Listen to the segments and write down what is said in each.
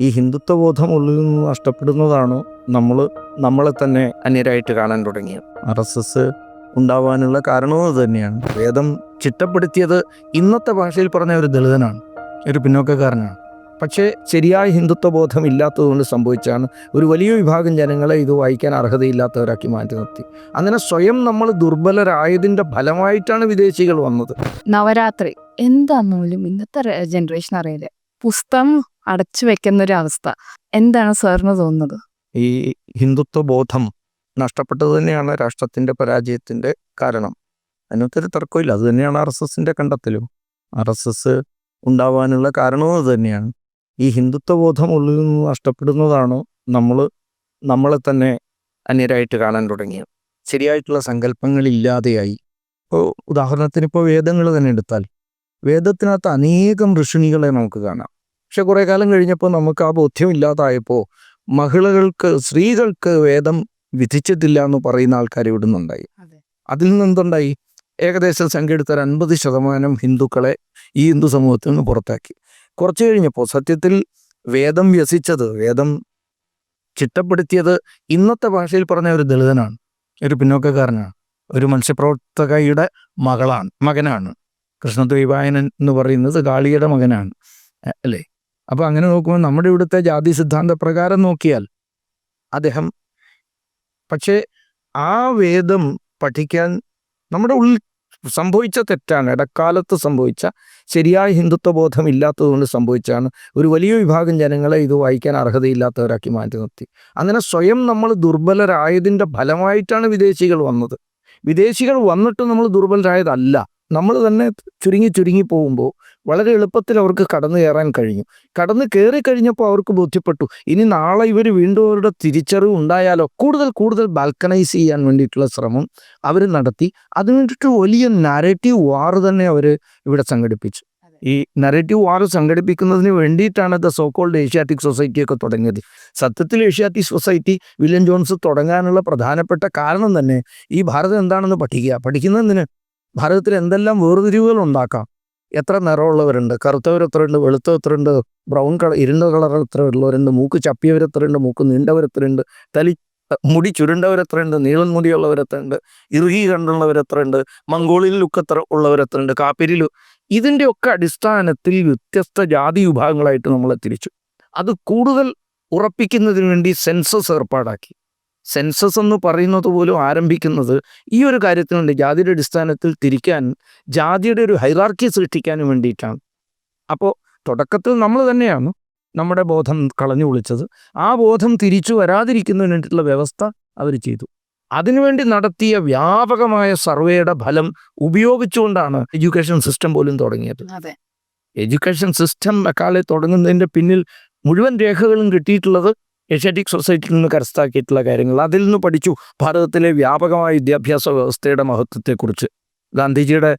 ഈ ഹിന്ദുത്വബോധം ഉള്ളിൽ നിന്ന് നഷ്ടപ്പെടുന്നതാണോ നമ്മൾ നമ്മളെ തന്നെ അന്യരായിട്ട് കാണാൻ തുടങ്ങിയത്? ആർ എസ് എസ് ഉണ്ടാവാനുള്ള കാരണവും അത് തന്നെയാണ്. വേദം ചിട്ടപ്പെടുത്തിയത് ഇന്നത്തെ ഭാഷയിൽ പറഞ്ഞ ഒരു ദളിതനാണ് ഒരു പിന്നോക്കക്കാരനാണ്. പക്ഷേ ശരിയായ ഹിന്ദുത്വ ബോധം ഇല്ലാത്തതുകൊണ്ട് സംഭവിച്ചാണ് ഒരു വലിയ വിഭാഗം ജനങ്ങളെ ഇത് വായിക്കാൻ അർഹതയില്ലാത്തവരാക്കി മാറ്റി നിർത്തി. അങ്ങനെ സ്വയം നമ്മൾ ദുർബലരായതിന്റെ ഫലമായിട്ടാണ് വിദേശികൾ വന്നത്. നവരാത്രി. എന്താന്ന് പോലും ഇന്നത്തെ ജനറേഷൻ അറിയില്ല? പുസ്തകം അടച്ചു വെക്കുന്ന ഒരു അവസ്ഥ എന്താണ് സാറിന് തോന്നുന്നത്? ഈ ഹിന്ദുത്വ ബോധം നഷ്ടപ്പെട്ടത് തന്നെയാണ് രാഷ്ട്രത്തിന്റെ പരാജയത്തിന്റെ കാരണം. അതിനകത്തൊരു തർക്കമില്ല. അത് തന്നെയാണ് ആർ എസ് എസിന്റെ കണ്ടെത്തലും. ആർ എസ് എസ് ഉണ്ടാവാനുള്ള കാരണവും അത് തന്നെയാണ്. ഈ ഹിന്ദുത്വ ബോധം ഉള്ളിൽ നിന്ന് നഷ്ടപ്പെടുന്നതാണോ നമ്മൾ നമ്മളെ തന്നെ അന്യരായിട്ട് കാണാൻ തുടങ്ങിയത്. ശരിയായിട്ടുള്ള സങ്കല്പങ്ങൾ ഇല്ലാതെയായി ഇപ്പോൾ ഉദാഹരണത്തിന് ഇപ്പോൾ വേദങ്ങൾ തന്നെ എടുത്താൽ വേദത്തിനകത്ത് അനേകം ഋഷിണികളെ നമുക്ക് കാണാം. പക്ഷെ കുറേ കാലം കഴിഞ്ഞപ്പോൾ നമുക്ക് ആ ബോധ്യം ഇല്ലാതായപ്പോൾ മഹിളകൾക്ക് സ്ത്രീകൾക്ക് വേദം വിധിച്ചിട്ടില്ല എന്ന് പറയുന്ന ആൾക്കാർ ഇവിടുന്നുണ്ടായി. നിന്നുണ്ടായി അതിൽ നിന്നെന്തുണ്ടായി ഏകദേശം സംഖ്യ എടുത്ത ഒരു അൻപത് ശതമാനം ഹിന്ദുക്കളെ ഈ ഹിന്ദു സമൂഹത്തിൽ നിന്ന് പുറത്താക്കി. കുറച്ച് കഴിഞ്ഞപ്പോൾ സത്യത്തിൽ വേദം വ്യസിച്ചത് വേദം ചിട്ടപ്പെടുത്തിയത് ഇന്നത്തെ ഭാഷയിൽ പറഞ്ഞ ഒരു ദളിതനാണ് ഒരു പിന്നോക്കക്കാരനാണ് ഒരു മത്സ്യപ്രവർത്തകയുടെ മകളാണ് മകനാണ്. കൃഷ്ണദ്വൈപായനൻ എന്ന് പറയുന്നത് ഗാളിയുടെ മകനാണ് അല്ലേ? അപ്പോൾ അങ്ങനെ നോക്കുമ്പോൾ നമ്മുടെ ഇവിടുത്തെ ജാതി സിദ്ധാന്ത പ്രകാരം നോക്കിയാൽ അദ്ദേഹം പക്ഷേ ആ വേദം പഠിക്കാൻ നമ്മുടെ ഉള്ളിൽ സംഭവിച്ച തെറ്റാണ്. ഇടക്കാലത്ത് സംഭവിച്ച ശരിയായ ഹിന്ദുത്വ ബോധം ഇല്ലാത്തതുകൊണ്ട് സംഭവിച്ചാണ് ഒരു വലിയ വിഭാഗം ജനങ്ങളെ ഇത് വായിക്കാൻ അർഹതയില്ലാത്തവരാക്കി മാറ്റി നിർത്തി. അങ്ങനെ സ്വയം നമ്മൾ ദുർബലരായതിന്റെ ഫലമായിട്ടാണ് വിദേശികൾ വന്നത്. വിദേശികൾ വന്നിട്ട് നമ്മൾ ദുർബലരായതല്ല. നമ്മൾ തന്നെ ചുരുങ്ങി ചുരുങ്ങി പോകുമ്പോൾ വളരെ എളുപ്പത്തിൽ അവർക്ക് കടന്നു കയറാൻ കഴിഞ്ഞു കടന്നു കയറി കഴിഞ്ഞപ്പോൾ അവർക്ക് ബോധ്യപ്പെട്ടു. ഇനി നാളെ ഇവർ വീണ്ടും അവരുടെ തിരിച്ചറിവ് ഉണ്ടായാലോ? കൂടുതൽ കൂടുതൽ ബാൽക്കണൈസ് ചെയ്യാൻ വേണ്ടിയിട്ടുള്ള ശ്രമം അവർ നടത്തി. അതിന് വേണ്ടിയിട്ട് വലിയ നരേറ്റീവ് വാർ തന്നെ അവർ ഇവിടെ സംഘടിപ്പിച്ചു. ഈ നരേറ്റീവ് വാർ സംഘടിപ്പിക്കുന്നതിന് വേണ്ടിയിട്ടാണ് ദ സോക്കോൾഡ് ഏഷ്യാറ്റിക് സൊസൈറ്റി ഒക്കെ തുടങ്ങിയത്. സത്യത്തിൽ ഏഷ്യാറ്റിക് സൊസൈറ്റി വില്യം ജോൺസ് തുടങ്ങാനുള്ള പ്രധാനപ്പെട്ട കാരണം തന്നെ ഈ ഭാരതം എന്താണെന്ന് പഠിക്കുക. പഠിക്കുന്നതിന് ഭാരതത്തിൽ എന്തെല്ലാം വേർതിരിവുകൾ ഉണ്ടാക്കാം? എത്ര നിറമുള്ളവരുണ്ട്? കറുത്തവർ എത്രയുണ്ട് വെളുത്ത എത്രയുണ്ട് ബ്രൗൺ കളർ ഇരുണ്ട കളർ എത്ര ഉള്ളവരുണ്ട്? മൂക്ക് ചപ്പിയവർ എത്രയുണ്ട് മൂക്ക് നീണ്ടവർ എത്രയുണ്ട് തലി മുടി ചുരുണ്ടവർ എത്രയുണ്ട് നീളൻ മുടിയുള്ളവർ എത്രയുണ്ട് ഇറുകി കണ്ടുള്ളവർ എത്രയുണ്ട് മംഗോളിയൻ ലുക്ക് എത്ര ഉള്ളവർ എത്രയുണ്ട് കാപ്പിരി ഇതിന്റെയൊക്കെ അടിസ്ഥാനത്തിൽ വ്യത്യസ്ത ജാതി വിഭാഗങ്ങളായിട്ട് നമ്മളെ തിരിച്ചു. അത് കൂടുതൽ ഉറപ്പിക്കുന്നതിന് വേണ്ടി സെൻസസ് ഏർപ്പാടാക്കി. സെൻസസ് എന്ന് പറയുന്നത് പോലും ആരംഭിക്കുന്നത് ഈ ഒരു കാര്യത്തിന് വേണ്ടി ജാതിയുടെ അടിസ്ഥാനത്തിൽ തിരിക്കാൻ ജാതിയുടെ ഒരു ഹൈറാർക്കി സൃഷ്ടിക്കാനും വേണ്ടിയിട്ടാണ്. അപ്പോൾ തുടക്കത്തിൽ നമ്മൾ തന്നെയാണ് നമ്മുടെ ബോധം കളഞ്ഞു വിളിച്ചത് ആ ബോധം തിരിച്ചു വരാതിരിക്കുന്നതിന് വേണ്ടിയിട്ടുള്ള വ്യവസ്ഥ അവർ ചെയ്തു. അതിനുവേണ്ടി നടത്തിയ വ്യാപകമായ സർവേയുടെ ഫലം ഉപയോഗിച്ചുകൊണ്ടാണ് എഡ്യൂക്കേഷൻ സിസ്റ്റം പോലും തുടങ്ങിയത്. എഡ്യൂക്കേഷൻ സിസ്റ്റം അക്കാലെ തുടങ്ങുന്നതിന്റെ പിന്നിൽ മുഴുവൻ രേഖകളും കിട്ടിയിട്ടുള്ളത് ഏഷ്യാറ്റിക് സൊസൈറ്റിയിൽ നിന്ന് കരസ്ഥാക്കിയിട്ടുള്ള കാര്യങ്ങൾ. അതിൽ നിന്ന് പഠിച്ചു ഭാരതത്തിലെ വ്യാപകമായ വിദ്യാഭ്യാസ വ്യവസ്ഥയുടെ മഹത്വത്തെക്കുറിച്ച്. ഗാന്ധിജിയുടെ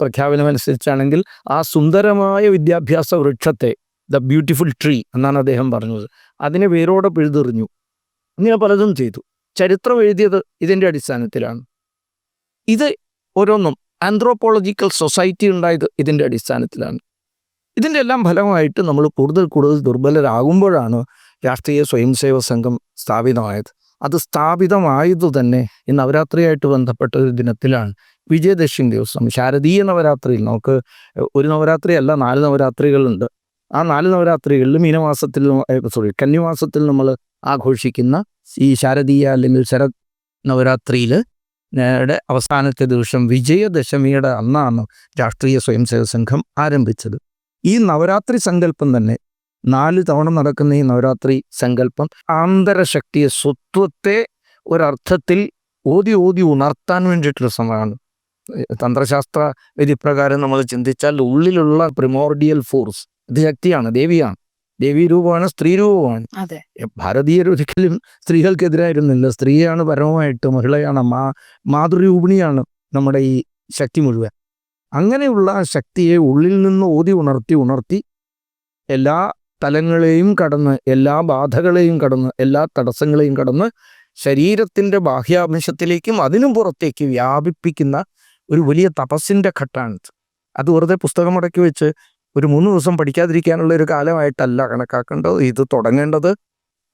പ്രഖ്യാപനമനുസരിച്ചാണെങ്കിൽ ആ സുന്ദരമായ വിദ്യാഭ്യാസ വൃക്ഷത്തെ ദ ബ്യൂട്ടിഫുൾ ട്രീ എന്നാണ് അദ്ദേഹം പറഞ്ഞത് അതിനെ വേരോടെ പിഴുതെറിഞ്ഞു. ഇങ്ങനെ പലതും ചെയ്തു. ചരിത്രം എഴുതിയത് ഇതിന്റെ അടിസ്ഥാനത്തിലാണ്. ഇത് ഓരോന്നും ആന്ത്രോപോളജിക്കൽ സൊസൈറ്റി ഉണ്ടായത് ഇതിന്റെ അടിസ്ഥാനത്തിലാണ്. ഇതിന്റെ എല്ലാം ഫലമായിട്ട് നമ്മൾ കൂടുതൽ കൂടുതൽ ദുർബലരാകുമ്പോഴാണ് രാഷ്ട്രീയ സ്വയംസേവക സംഘം സ്ഥാപിതമായത്. അത് സ്ഥാപിതമായതു തന്നെ ഈ നവരാത്രിയായിട്ട് ബന്ധപ്പെട്ട ഒരു ദിനത്തിലാണ് വിജയദശമി ദിവസം. ശാരദീയ നവരാത്രിയിൽ നമുക്ക് ഒരു നവരാത്രി അല്ല നാല് നവരാത്രികളുണ്ട്. ആ നാല് നവരാത്രികളിൽ മീനമാസത്തിൽ സോറി കന്നിമാസത്തിൽ നമ്മൾ ആഘോഷിക്കുന്ന ഈ ശാരദീയ അല്ലെങ്കിൽ ശരത് നവരാത്രിയിൽ അവസാനത്തെ ദിവസം വിജയദശമിയുടെ അന്നാണ് രാഷ്ട്രീയ സ്വയംസേവക സംഘം ആരംഭിച്ചത്. ഈ നവരാത്രി സങ്കല്പം തന്നെ നാല് തവണ നടക്കുന്ന ഈ നവരാത്രി സങ്കല്പം ആന്തരശക്തിയെ സ്വത്വത്തെ ഒരർത്ഥത്തിൽ ഓതി ഓതി ഉണർത്താൻ വേണ്ടിയിട്ടുള്ള സമയമാണ് തന്ത്രശാസ്ത്ര വിധിപ്രകാരം നമ്മൾ ചിന്തിച്ചാൽ ഉള്ളിലുള്ള പ്രിമോർഡിയൽ ഫോഴ്സ് ഇത് ശക്തിയാണ് ദേവിയാണ്. ദേവി രൂപമാണ് സ്ത്രീ രൂപമാണ് ഭാരതീയർ ഒരിക്കലും സ്ത്രീകൾക്കെതിരായിരുന്നില്ല. സ്ത്രീയാണ് പരമമായിട്ട് മഹിളയാണ് മാ മാതൃരൂപിണിയാണ് നമ്മുടെ ഈ ശക്തി മുഴുവൻ. അങ്ങനെയുള്ള ശക്തിയെ ഉള്ളിൽ നിന്ന് ഓതി ഉണർത്തി ഉണർത്തി എല്ലാ തലങ്ങളെയും കടന്ന് എല്ലാ ബാധകളെയും കടന്ന് എല്ലാ തടസ്സങ്ങളെയും കടന്ന് ശരീരത്തിന്റെ ബാഹ്യാംശത്തിലേക്കും അതിനും പുറത്തേക്ക് വ്യാപിപ്പിക്കുന്ന ഒരു വലിയ തപസ്സിന്റെ ഘട്ടമാണിത് അത് വെറുതെ പുസ്തകം മുടക്കി വെച്ച് ഒരു മൂന്ന് ദിവസം പഠിക്കാതിരിക്കാനുള്ള ഒരു കാലമായിട്ടല്ല കണക്കാക്കേണ്ടത്. ഇത് തുടങ്ങേണ്ടത്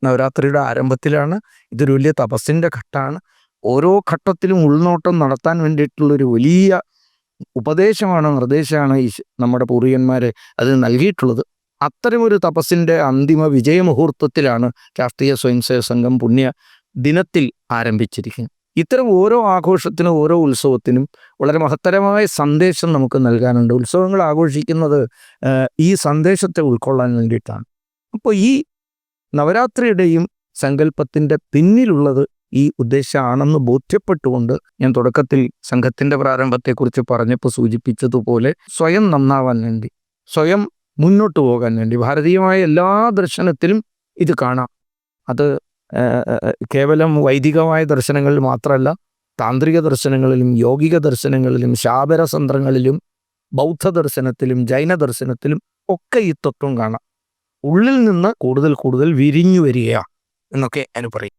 നവരാത്രിയുടെ ആരംഭത്തിലാണ്. ഇതൊരു വലിയ തപസ്സിന്റെ ഘട്ടമാണ് ഓരോ ഘട്ടത്തിലും ഉൾനോട്ടം നടത്താൻ വേണ്ടിയിട്ടുള്ളൊരു വലിയ ഉപദേശമാണ് നിർദ്ദേശമാണ് ഈ നമ്മുടെ പൂർവികന്മാരെ അത് നൽകിയിട്ടുള്ളത്. അത്തരമൊരു തപസ്സിന്റെ അന്തിമ വിജയമുഹൂർത്തത്തിലാണ് രാഷ്ട്രീയ സ്വയംസേവ സംഘം പുണ്യ ദിനത്തിൽ ആരംഭിച്ചിരിക്കുന്നത്. ഇത്തരം ഓരോ ആഘോഷത്തിനും ഓരോ ഉത്സവത്തിനും വളരെ മഹത്തരമായ സന്ദേശം നമുക്ക് നൽകാനുണ്ട്. ഉത്സവങ്ങൾ ആഘോഷിക്കുന്നത് ഈ സന്ദേശത്തെ ഉൾക്കൊള്ളാൻ വേണ്ടിയിട്ടാണ്. അപ്പോൾ ഈ നവരാത്രിയുടെയും സങ്കല്പത്തിന്റെ പിന്നിലുള്ളത് ഈ ഉദ്ദേശമാണെന്ന് ബോധ്യപ്പെട്ടുകൊണ്ട് ഞാൻ തുടക്കത്തിൽ സംഘത്തിന്റെ പ്രാരംഭത്തെക്കുറിച്ച് പറഞ്ഞപ്പോൾ സൂചിപ്പിച്ചതുപോലെ സ്വയം നന്നാവാൻ വേണ്ടി സ്വയം മുന്നോട്ട് പോകാൻ വേണ്ടി ഭാരതീയമായ എല്ലാ ദർശനത്തിലും ഇത് കാണാം. അത് കേവലം വൈദികമായ ദർശനങ്ങളിൽ മാത്രമല്ല താന്ത്രിക ദർശനങ്ങളിലും യോഗിക ദർശനങ്ങളിലും ശാപരസന്ത്രങ്ങളിലും ബൗദ്ധ ദർശനത്തിലും ജൈന ദർശനത്തിലും ഒക്കെ ഈ തത്വം കാണാം. ഉള്ളിൽ നിന്ന് കൂടുതൽ കൂടുതൽ വിരിഞ്ഞു വരികയാണ് എന്നൊക്കെ അനു പറയും.